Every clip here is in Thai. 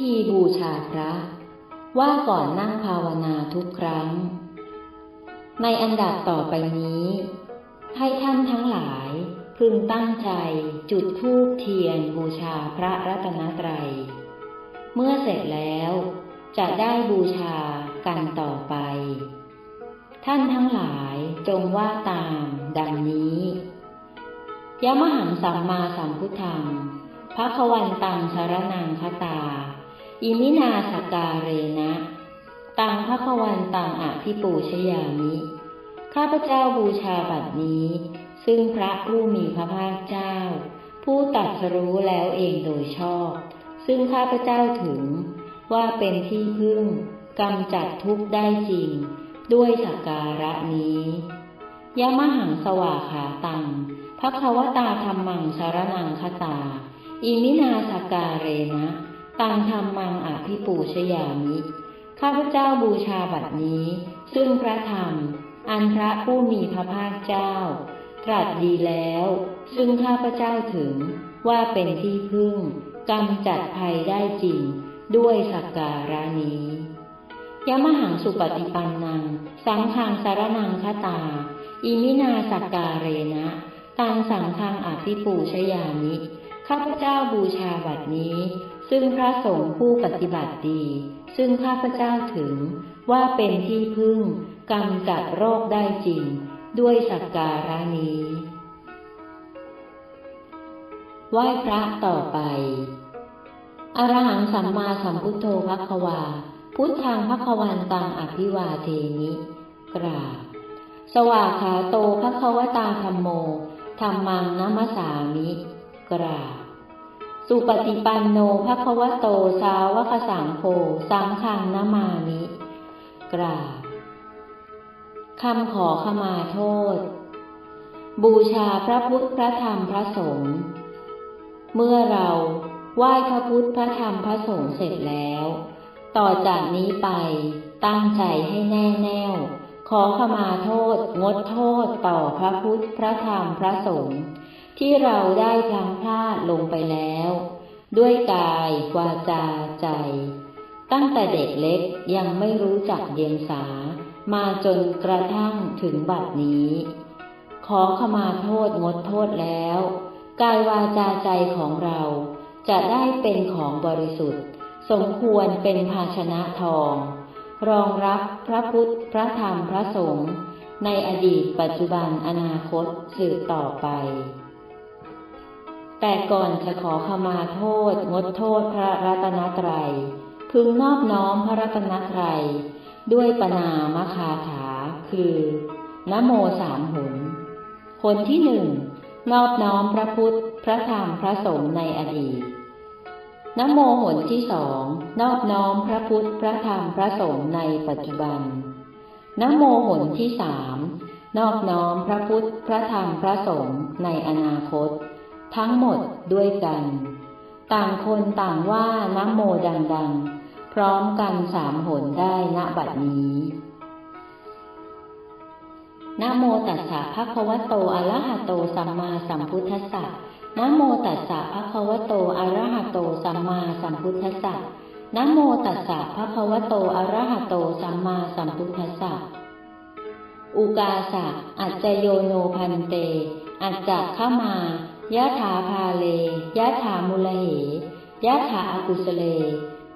ธีบูชาพระ ว่าก่อนนั่งภาวนาทุกครั้ง ในอันดับต่อไปนี้ ให้ท่านทั้งหลายพึงตั้งใจจุดธูปเทียนบูชาพระรัตนตรัย เมื่อเสร็จแล้ว จะได้บูชากันต่อไป ท่านทั้งหลายจงว่าตามดังนี้ยะมหังสัมมาสัมพุทธังพระควันตังสารนังคตา อิมินาสการเรนะ ตังพระควันตังอภิปูชยามิ ข้าพเจ้าบูชาบัดนี้ ซึ่งพระผู้มีพระภาคเจ้า ผู้ตัดสรู้แล้วเองโดยชอบ ซึ่งข้าพเจ้าถึงว่าเป็นที่พึ่งกำจัดทุกข์ได้จริง ด้วยสักการะนี้ยะมหังสวาขาตังพระควตาธรรมังสารนังคตา อิมินาสการเรนะ ตังธรรมังอภิปูชยามิ ข้าพเจ้าบูชาบัดนี้ ซึ่งพระธรรม อันพระผู้มีพระภาคเจ้า ตรัสดีแล้ว ซึ่งข้าพเจ้าถึงว่าเป็นที่พึ่งกำจัดภัยได้จริง ด้วยสักการะนี้ยะมหังสุปฏิปันนัง สังฆังสารนังคตา อิมินาสักการเรนะ ตังสังฆังอภิปูชยามิ ข้าพเจ้าบูชาบัดนี้ ซึ่งพระสงฆ์ผู้ปฏิบัติดี ซึ่งข้าพเจ้าถึงว่าเป็นที่พึ่งกำจัดโรคได้จริง ด้วยสักการะนี้ไหว้พระต่อไปอรหังสัมมาสัมพุทโธภควา พุทธังภควันตังอภิวาเทมิกราบ สวากขาโตภควตาธรรมโมธรรมังนัมสามิ กราบ สุปฏิปันโนภควโตสาวกสังโฆสังฆังนามามิ กราบคำขอขมาโทษ บูชาพระพุทธพระธรรมพระสงฆ์เมื่อเราไหว้พระพุทธพระธรรมพระสงฆ์เสร็จแล้ว ต่อจากนี้ไปตั้งใจให้แน่แน่วขอขมาโทษ งดโทษต่อพระพุทธพระธรรมพระสงฆ์ ที่เราได้พลังพลาดลงไปแล้ว ด้วยกาย วาจา ใจ ตั้งแต่เด็กเล็กยังไม่รู้จักเดียงสา มาจนกระทั่งถึงบัดนี้ ขอขมาโทษงดโทษแล้ว กายวาจาใจของเราจะได้เป็นของบริสุทธิ์ สมควรเป็นภาชนะทอง รองรับพระพุทธ พระธรรม พระสงฆ์ในอดีตปัจจุบันอนาคตสืบต่อไป แต่ก่อนจะขอขมาโทษ งดโทษพระรัตนตรัย พึงนอบน้อมพระรัตนตรัย ด้วยปนามคาถา คือนโมสามหุนหนที่หนึ่งนอบน้อมพระพุทธ พระธรรมพระสงฆ์ในอดีตนโมหนที่สองนอบน้อมพระพุทธ พระธรรมพระสงฆ์ในปัจจุบันนโมหนที่สามนอบน้อมพระพุทธ พระธรรมพระสงฆ์ในอนาคต ทั้งหมดด้วยกัน ต่างคนต่างว่านะโมดังๆ พร้อมกันสามหนได้ณบัดนี้นะโมตัสสะภะคะวะโตอะระหะโตสัมมาสัมพุทธัสสะนะโมตัสสะภะคะวะโตอะระหะโตสัมมาสัมพุทธัสสะนะโมตัสสะภะคะวะโตอะระหะโตสัมมาสัมพุทธัสสะ อุกาสะอัจจโยโนพันเต อัจจะขมา ยะถาพาเลยะถามุลเหยะถาอากุสเล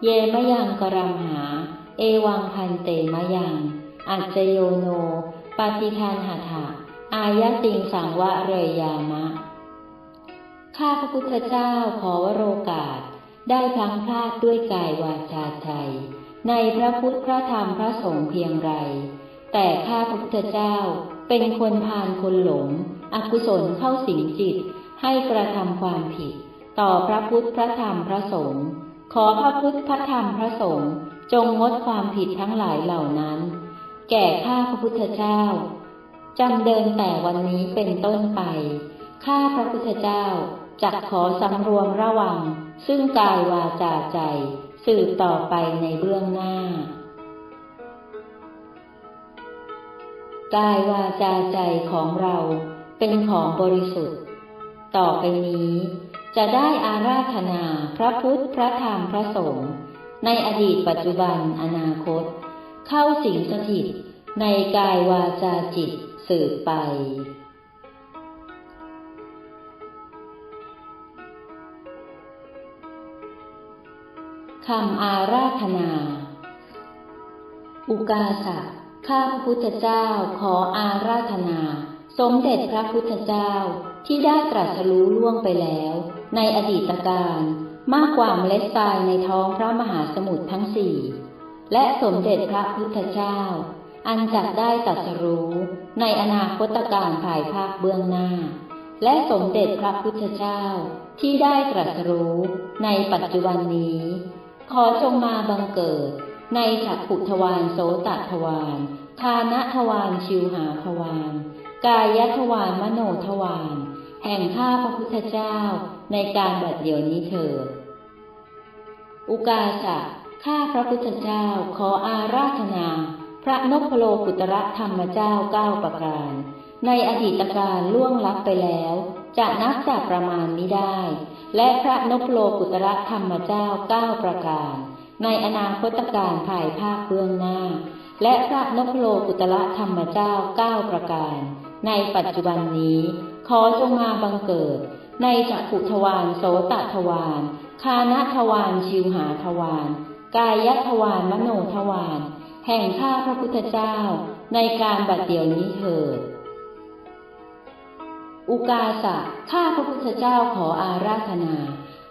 เยมยังกรัมหา เอวังพันเตมยัง อัจจโยโน ปฏิทานหาถาอายะติงสังวะเรยยามะ ข้าพระพุทธเจ้าขอวโรกาส ได้พลังพลาดด้วยกายวาจาใจ ในพระพุทธพระธรรมพระสงฆ์เพียงไร แต่ข้าพระพุทธเจ้าเป็นคนพานคนหลง อกุศลเข้าสิงจิต ให้กระทำความผิด ต่อพระพุทธพระธรรมพระสงฆ์ขอพระพุทธพระธรรมพระสงฆ์จงงดความผิดทั้งหลายเหล่านั้น แก่ข้าพระพุทธเจ้าจำเดินแต่วันนี้เป็นต้นไป ข้าพระพุทธเจ้าจักขอสำรวมระวัง ซึ่งกายวาจาใจ สืบต่อไปในเบื้องหน้า กายวาจาใจของเราเป็นของบริสุทธิ์ ต่อไปนี้ จะได้อาราธนาพระพุทธพระธรรมพระสงฆ์ในอดีตปัจจุบันอนาคต เข้าสิงสถิต ในกายวาจาจิตสืบไปคำอาราธนา อุกาสะข้าพระพุทธเจ้าขออาราธนา สมเด็จพระพุทธเจ้า ที่ได้ตรัสรู้ล่วงไปแล้ว ในอดีตการมากกว่าเมล็ดทรายในท้องพระมหาสมุทรทั้งสี่ และสมเด็จพระพุทธเจ้า อันจักได้ตรัสรู้ในอนาคตการภายภาคเบื้องหน้า และสมเด็จพระพุทธเจ้าที่ได้ตรัสรู้ในปัจจุบันนี้ ขอจงมาบังเกิด ในฉักขุทวารโสตทวารทานทวารชิวหาทวารกายทวารมโนทวาร แห่งข้าพระพุทธเจ้าในการบัดเดี๋ยวนี้เถิด อุกาสะข้าพระพุทธเจ้าขออาราธนา พระนพโลกุตระธรรมเจ้าเก้าประการ ในอดีตการล่วงลับไปแล้ว จะนับจากประมาณไม่ได้ และพระนพโลกุตระธรรมเจ้าเก้าประการ ในอนาคตการภายภาคเบื้องหน้า และพระนพโลกุตระธรรมเจ้าเก้าประการ ในปัจจุบันนี้ ขอจงมาบังเกิด ในจักขุทวารโสตทวารคานทวารชิวหาทวารกายทวารมโนทวารแห่งข้าพระพุทธเจ้า ในการบัดเดี๋ยวนี้เถิด อุกาสะข้าพระพุทธเจ้าขออาราธนา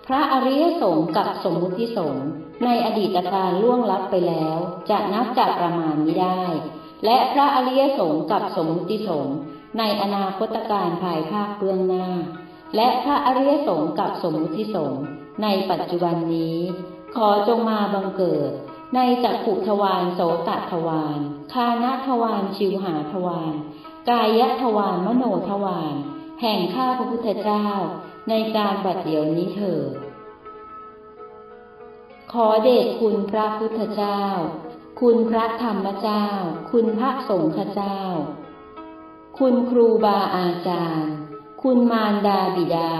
พระอริยสงฆ์กับสมมุติสงฆ์ในอดีตการล่วงลับไปแล้ว จะนับจากประมาณไม่ได้ และพระอริยสงฆ์กับสมมุติสงฆ์ ในอนาคตการภายภาคเบื้องหน้า และพระอริยสงฆ์กับสมุติสงฆ์ในปัจจุบันนี้ ขอจงมาบังเกิด ในจักขุทวารโสตทวารคานทวารชิวหาทวารกายทวารมโนทวารแห่งข้าพระพุทธเจ้า ในการบัดเดี๋ยวนี้เถิดขอเดชคุณพระพุทธเจ้า คุณพระธรรมเจ้า คุณพระสงฆ์เจ้า คุณครูบาอาจารย์ คุณมารดาบิดา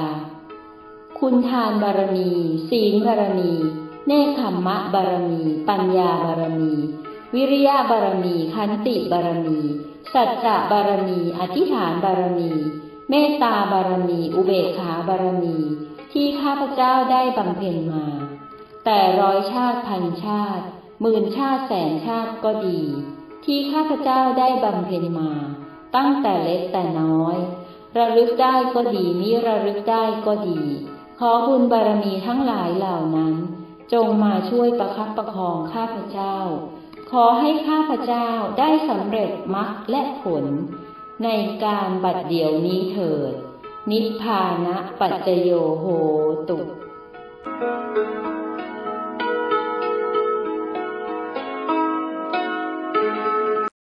คุณทานบารมี ศีลบารมี เนคขมมะบารมี ปัญญาบารมี วิริยะบารมีขันติบารมี สัจจะบารมี อธิษฐานบารมี เมตตาบารมี อุเบกขาบารมี ที่ข้าพเจ้าได้บำเพ็ญมา แต่ร้อยชาติพันชาติหมื่นชาติแสนชาติก็ดี ที่ข้าพเจ้าได้บำเพ็ญมา ตั้งแต่เล็กแต่น้อย ระลึกได้ก็ดีมิระลึกได้ก็ดี ขอบุญบารมีทั้งหลายเหล่านั้น จงมาช่วยประคับประคองข้าพเจ้า ขอให้ข้าพเจ้าได้สำเร็จมรรคและผล ในการบัดเดี๋ยวนี้เถิด นิพพานะปัจจโยโหตุ Thank you.